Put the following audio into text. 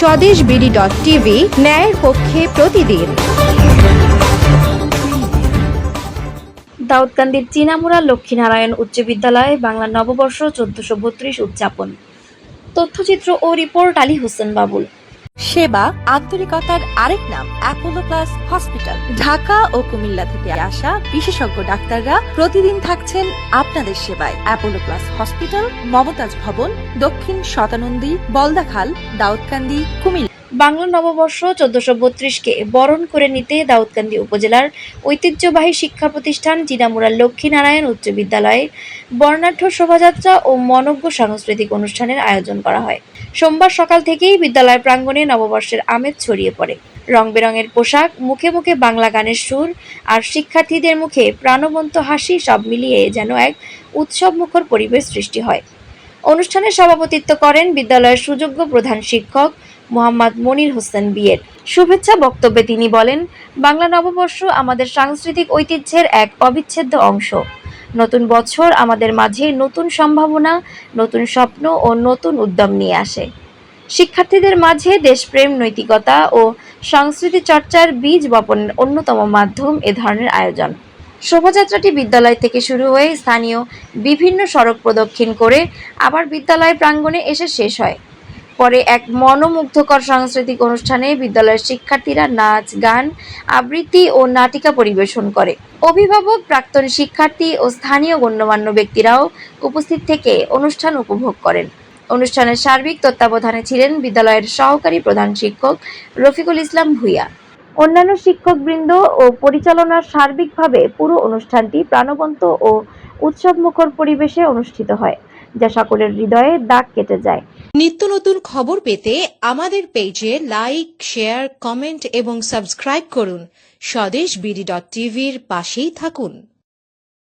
স্বদেশ BD dot TV ন্যায়ের পক্ষে প্রতিদিন। দাউদকান্দির চীনামুড়া লক্ষ্মীনারায়ণ উচ্চ বিদ্যালয়ে বাংলা নববর্ষ চোদ্দশো বত্রিশ উদযাপন। তথ্যচিত্র ও রিপোর্ট আলী হোসেন বাবুল। সেবা, আন্তরিকতার আরেক নাম অ্যাপোলো প্লাস হসপিটাল ঢাকা ও কুমিল্লা থেকে আসা বিশেষজ্ঞ ডাক্তাররা প্রতিদিন থাকছেন আপনাদের সেবায়। অ্যাপোলো প্লাস হসপিটাল মমতাজ ভবন, দক্ষিণ শতানন্দী, বলদাখাল, দাউদকান্দি, কুমিল্লা। বাংলা নববর্ষ চোদ্দশো বত্রিশকে বরণ করে নিতে দাউদকান্দি উপজেলার ঐতিহ্যবাহী শিক্ষা প্রতিষ্ঠান চীনামুড়া লক্ষ্মীনারায়ণ উচ্চ বিদ্যালয়ে বর্ণাঢ্য শোভাযাত্রা ও মনজ্ঞ সাংস্কৃতিক অনুষ্ঠানের আয়োজন করা হয়। সোমবার সকাল থেকেই বিদ্যালয় প্রাঙ্গণে নববর্ষের আমেজ ছড়িয়ে পড়ে। রং বেরঙের পোশাক, মুখে মুখে বাংলা গানের সুর আর শিক্ষার্থীদের মুখে প্রাণবন্ত হাসি সব মিলিয়ে যেন এক উৎসবমুখর পরিবেশ সৃষ্টি হয়। অনুষ্ঠানে সভাপতিত্ব করেন বিদ্যালয়ের সুযোগ্য প্রধান শিক্ষক মোহাম্মদ মনির হোসেন বিয়ের শুভেচ্ছা বক্তব্যে তিনি বলেন, বাংলা নববর্ষ আমাদের সাংস্কৃতিক ঐতিহ্যের এক অবিচ্ছেদ্য অংশ। নতুন বছর আমাদের মাঝে নতুন সম্ভাবনা, নতুন স্বপ্ন ও নতুন উদ্যম নিয়ে আসে। শিক্ষার্থীদের মাঝে দেশপ্রেম, নৈতিকতা ও সংস্কৃতি চর্চার বীজ বপনের অন্যতম মাধ্যম এ ধরনের আয়োজন। শোভাযাত্রাটি বিদ্যালয় থেকে শুরু হয়ে স্থানীয় বিভিন্ন সড়ক প্রদক্ষিণ করে আবার বিদ্যালয় প্রাঙ্গণে এসে শেষ হয়। পরে এক মনোমুগ্ধকর সাংস্কৃতিক অনুষ্ঠানে বিদ্যালয়ের শিক্ষার্থীরা নাচ, গান, আবৃত্তি ও নাটিকা পরিবেশন করে। অভিভাবক, প্রাক্তন শিক্ষার্থী ও স্থানীয় গণ্যমান্য ব্যক্তিরাও উপস্থিত থেকে অনুষ্ঠান উপভোগ করেন। অনুষ্ঠানের সার্বিক তত্ত্বাবধানে ছিলেন বিদ্যালয়ের সহকারী প্রধান শিক্ষক রফিকুল ইসলাম ভূঁইয়া। অন্যান্য শিক্ষকবৃন্দ ও পরিচালনার সার্বিকভাবে পুরো অনুষ্ঠানটি প্রাণবন্ত ও উৎসবমুখর পরিবেশে অনুষ্ঠিত হয়। যা সকলের হৃদয়ে দাগ কেটে যায়। নিত্য নতুন খবর পেতে আমাদের পেজে লাইক, শেয়ার, কমেন্ট এবং সাবস্ক্রাইব করুন। স্বদেশ বিডি ডট টিভির পাশেই থাকুন।